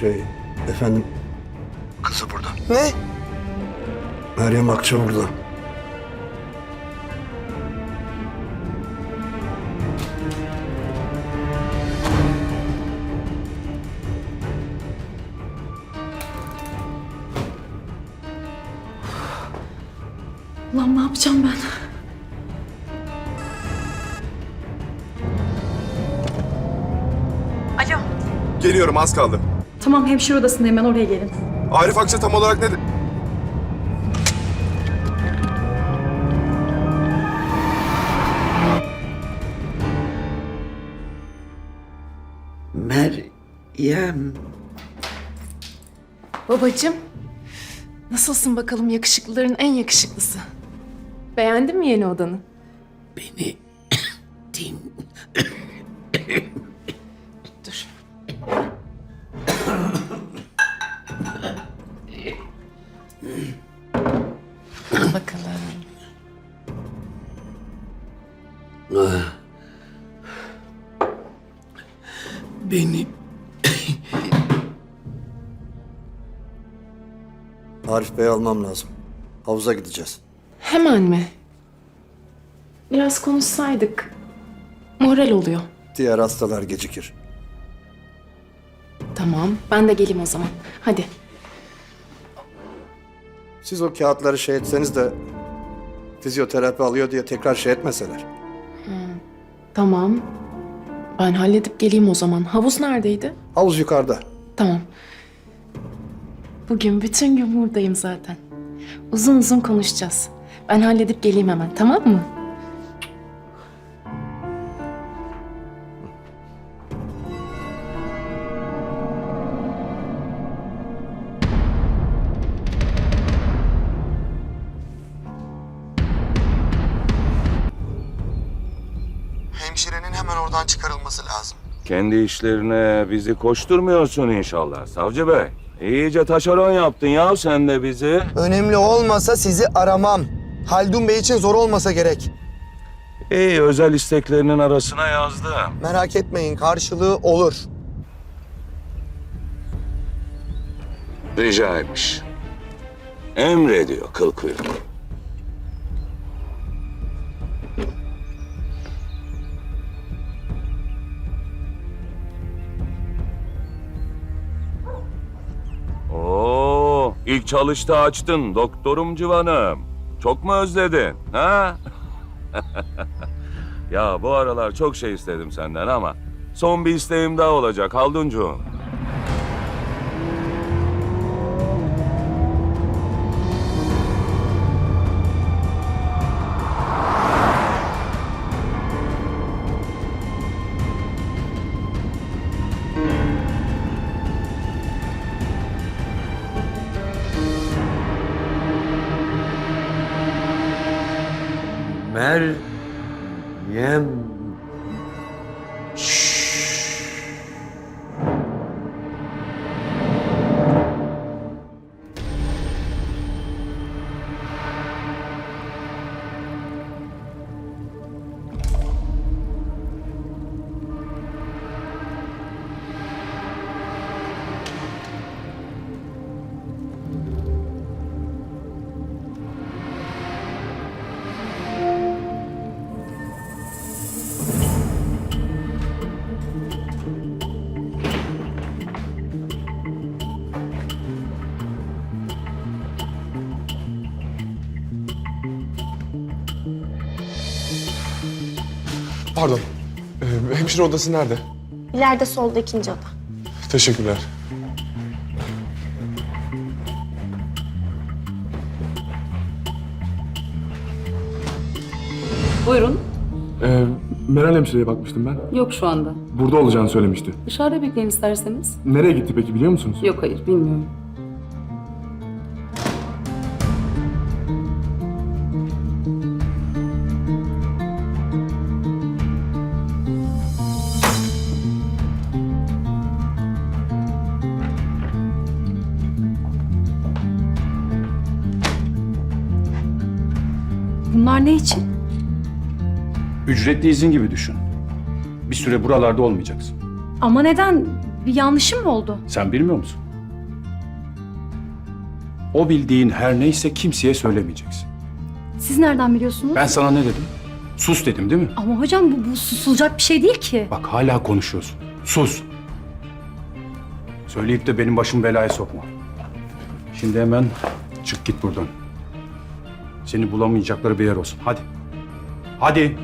Şey, efendim... Kızı burada. Ne? Meryem Akça burada. Lan ne yapacağım ben? Alo. Geliyorum az kaldı. Tamam hemşire odasındayım ben oraya gelin. Arif Akça tam olarak ne... de- Meryem. Babacığım, nasılsın bakalım yakışıklıların en yakışıklısı? Beğendin mi yeni odanı? Beni din. Beni Arif Bey'i almam lazım. Havuza gideceğiz. Hemen mi? Biraz konuşsaydık. Moral oluyor. Diğer hastalar gecikir. Tamam, ben de geleyim o zaman. Hadi. Siz o kağıtları şey etseniz de fizyoterapi alıyor diye tekrar şey etmeseler. Tamam. Ben halledip geleyim o zaman. Havuz neredeydi? Havuz yukarıda. Tamam. Bugün bütün gün buradayım zaten. Uzun uzun konuşacağız. Ben halledip geleyim hemen, tamam mı? Çıkarılması lazım. Kendi işlerine bizi koşturmuyorsun inşallah savcı bey. İyice taşeron yaptın ya sen de bizi. Önemli olmasa sizi aramam. Haldun Bey için zor olmasa gerek. İyi özel isteklerinin arasına yazdım. Merak etmeyin karşılığı olur. Ricaymış. Emrediyor kıl kuyruk. İlk çalışta açtın doktorum civanım. Çok mu özledin? Ha? ya bu aralar çok şey istedim senden ama son bir isteğim daha olacak Halduncuğum. Meryem. Pardon. Ee, hemşire odası nerede? İleride solda ikinci oda. Teşekkürler. Buyurun. Ee, Meral hemşireye bakmıştım ben. Yok şu anda. Burada olacağını söylemişti. Dışarıda bekleyin isterseniz. Nereye gitti peki biliyor musunuz? Yok hayır bilmiyorum. Ne için? Ücretli izin gibi düşün. Bir süre buralarda olmayacaksın. Ama neden? Bir yanlışım mı oldu? Sen bilmiyor musun? O bildiğin her neyse kimseye söylemeyeceksin. Siz nereden biliyorsunuz? Ben sana ne dedim? Sus dedim değil mi? Ama hocam bu, bu susulacak bir şey değil ki. Bak hala konuşuyorsun. Sus. Söyleyip de benim başım belaya sokma. Şimdi hemen çık git buradan. Seni bulamayacakları bir yer olsun. Hadi. Hadi.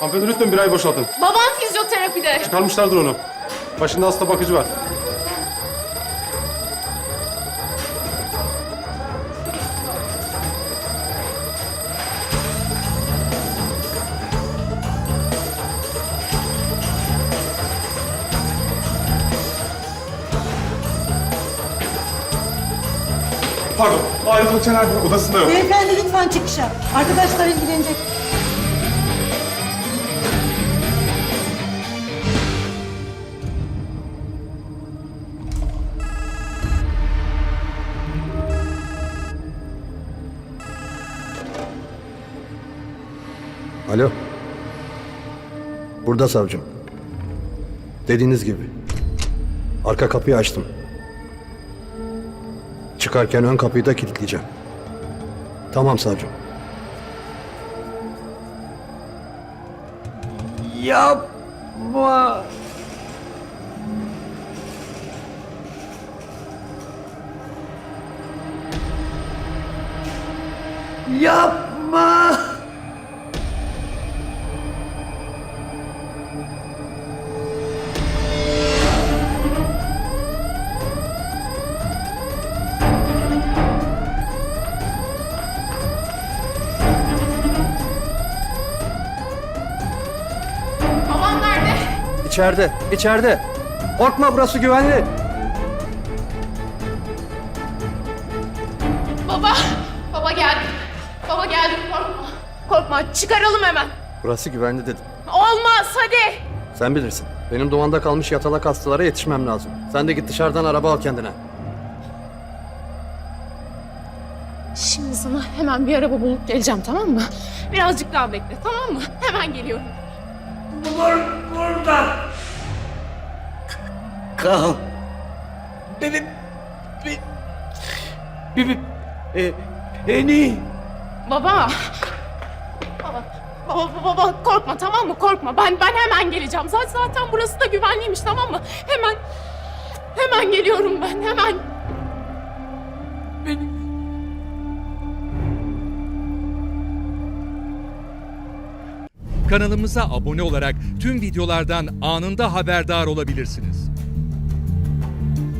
Hanımefendi lütfen bir ay boşaltın. Babam fizyoterapide. Çıkarmışlardır onu. Başında hasta bakıcı var. Pardon, ayrılık Çener odasında yok. Beyefendi lütfen çıkışa. Arkadaşlar ilgilenecek. Alo. Burada savcım. Dediğiniz gibi. Arka kapıyı açtım. Çıkarken ön kapıyı da kilitleyeceğim. Tamam savcım. Yapma. Yapma. İçeride, içeride. Korkma burası güvenli. Baba. Baba geldi. Baba geldi korkma. Korkma çıkaralım hemen. Burası güvenli dedim. Olmaz hadi. Sen bilirsin. Benim dumanda kalmış yatalak hastalara yetişmem lazım. Sen de git dışarıdan araba al kendine. Şimdi sana hemen bir araba bulup geleceğim tamam mı? Birazcık daha bekle tamam mı? Hemen geliyorum. Dur burada. Kal. Benim... Be, be, be, e, beni... Baba. Baba. Baba, baba, korkma tamam mı? Korkma. Ben ben hemen geleceğim. Zaten zaten burası da güvenliymiş tamam mı? Hemen hemen geliyorum ben. Hemen. Kanalımıza abone olarak tüm videolardan anında haberdar olabilirsiniz.